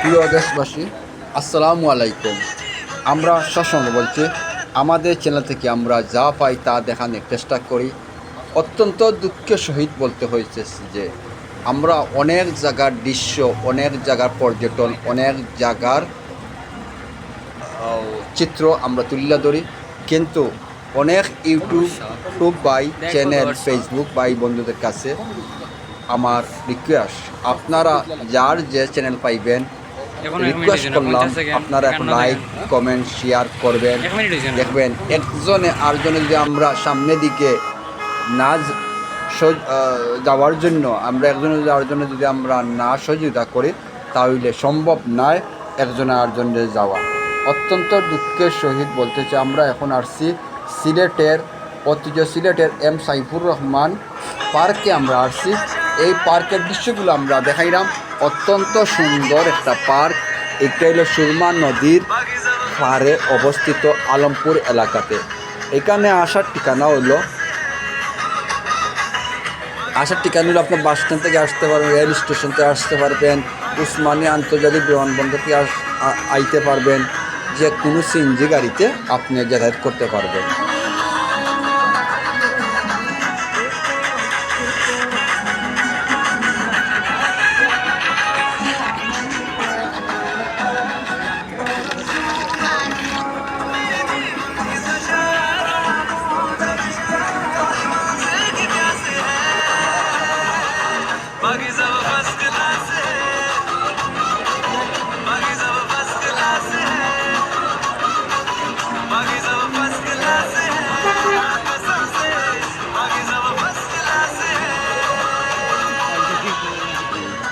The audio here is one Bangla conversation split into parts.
প্রিয় দেশবাসী, আসসালামু আলাইকুম। আমরা সবসময় বলছি, আমাদের চ্যানেল থেকে আমরা যা পাই তা দেখানোর চেষ্টা করি। অত্যন্ত দুঃখের সহিত বলতে হয়েছে যে, আমরা অনেক জায়গার দৃশ্য, অনেক জায়গার পর্যটন, অনেক জায়গার চিত্র আমরা তুলে ধরি। কিন্তু অনেক YouTube by channel Facebook by বন্ধুদের কাছে আমার রিকোয়েস্ট আপনারা যার যে চ্যানেল পাইবেন রিকোয়েস্ট করলাম আপনারা এখন লাইক কমেন্ট শেয়ার করবেন। দেখবেন একজনে আরেকজনে যদি আমরা সামনের দিকে না যাওয়ার জন্য আমরা একজনে যাওয়ার জন্য যদি আমরা না সহযোগিতা করি তাহলে সম্ভব নয় একজনে আরেকজনে যাওয়া। অত্যন্ত দুঃখের সহিত বলতে চাই, আমরা এখন আসছি সিলেটের ঐতিহ্য সিলেটের এম সাইফুর রহমান পার্কে আমরা আসছি। এই পার্কের দৃশ্যগুলো আমরা দেখাইলাম। অত্যন্ত সুন্দর একটা পার্ক। এটা হলো সুরমা নদীর পাড়ে অবস্থিত আলমপুর এলাকাতে। এখানে আসার ঠিকানা হলো আসার ঠিকানা হলো আপনার বাস স্ট্যান্ড থেকে আসতে পারবেন, রেল স্টেশন থেকে আসতে পারবেন, উসমানী আন্তর্জাতিক বিমানবন্দর থেকে আস- আইতে পারবেন। যে কোনো সিএনজি গাড়িতে আপনি যাতায়াত করতে পারবেন।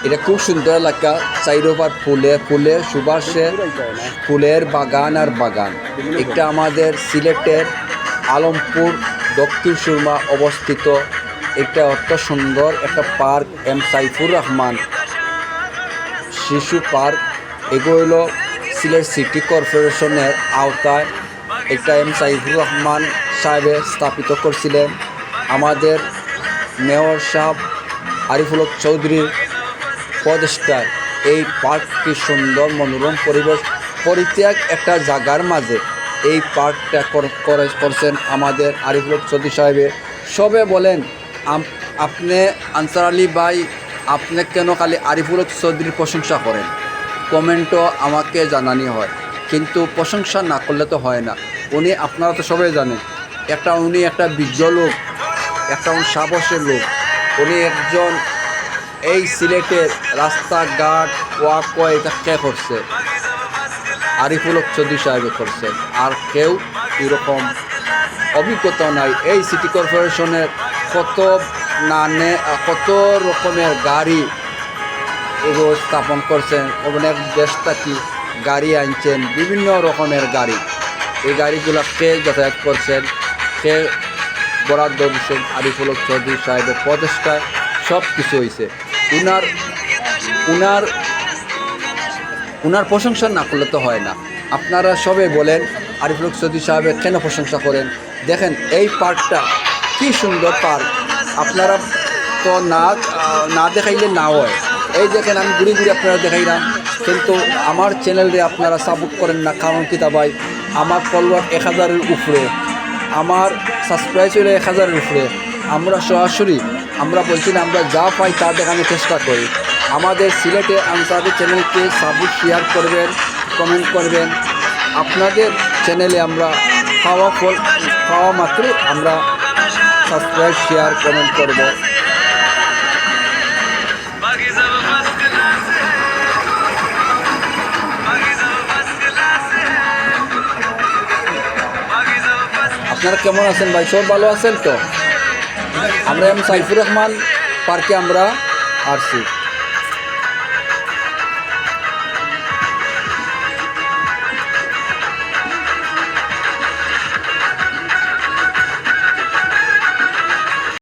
এটা খুব সুন্দর এলাকা। চাইরোপার ফুলে ফুলে সুবাসে, ফুলের বাগান আর বাগান। এটা আমাদের সিলেটের আলমপুর, দক্ষিণ সুরমা অবস্থিত। এটা অত সুন্দর, একটা পার্ক এম সাইফুর রহমান। শিশু পার্ক। এগুলো সিলেট সিটি কর্পোরেশনের আওতায়। এটা এম সাইফুর রহমান সাহেবে স্থাপিত করছিলেন। আমাদের মেয়র সাহেব আরিফুল হক চৌধুরীর এই পার্কটি সুন্দর, মনোরম পরিবেশ, পরিত্যাগ একটা জায়গার মাঝে। এই পার্কটা করে- করছেন আমাদের আরিফুল চৌধুরী সাহেবের। সবে বলেন আপনি আনসার আলী ভাই, আপনি কেন খালি আরিফুল চৌধুরীর প্রশংসা করেন? কমেন্টও আমাকে জানানি হয়। কিন্তু প্রশংসা না করলে তো হয় না। উনি, আপনারা তো সবাই জানেন, একটা উনি একটা বিজ্ঞ লোক, একটা উনি সাহসের লোক। উনি একজন এই সিলেটের রাস্তাঘাট ওয়াকওয়ে এটা কে করছে? আরিফুল চৌধুরী সাহেব করছেন আর কেউ এরকম অভিজ্ঞতা নাই। এই সিটি কর্পোরেশনের কত নানে কত রকমের গাড়ি এগুলো স্থাপন করছেন অনেক দেশ থাকি গাড়ি আনছেন, বিভিন্ন রকমের গাড়ি। এই গাড়িগুলো কে যাতায়াত করছেন, কে বরাদ্দ দিচ্ছেন, আরিফুল চৌধুরী সাহেবের প্রচেষ্টায় সব কিছু হয়েছে উনার উনার উনার প্রশংসা না করলে তো হয় না। আপনারা সবে বলেন, আরিফুল চৌধুরী সাহেবের কেন প্রশংসা করেন? দেখেন, এই পার্কটা কি সুন্দর পার্ক। আপনারা তো না না দেখাইলে না হয়। এই দেখেন, আমি ঘুরে ঘুরে আপনারা দেখাইলাম। কিন্তু আমার চ্যানেলে আপনারা সাপোর্ট করেন না, কারণ কি তা ভাই? আমার ফলোয়ার এক হাজারের উপরে। আমার সাবস্ক্রাইব হলো এক হাজারের উপরে। আমরা সরাসরি, আমরা বলছি না, আমরা যা পাই তা দেখানোর চেষ্টা করি। আমাদের সিলেটে আনসারি চ্যানেলকে সাবুক শেয়ার করবেন কমেন্ট করবেন। আপনাদের চ্যানেলে আমরা খাওয়া ফল খাওয়া মাত্রই আমরা সাবস্ক্রাইব শেয়ার কমেন্ট করব। আপনারা কেমন আছেন ভাই? সব ভালো আছেন তো? আমরা এম সাইফুর রহমান পার্কে আমরা আসছি।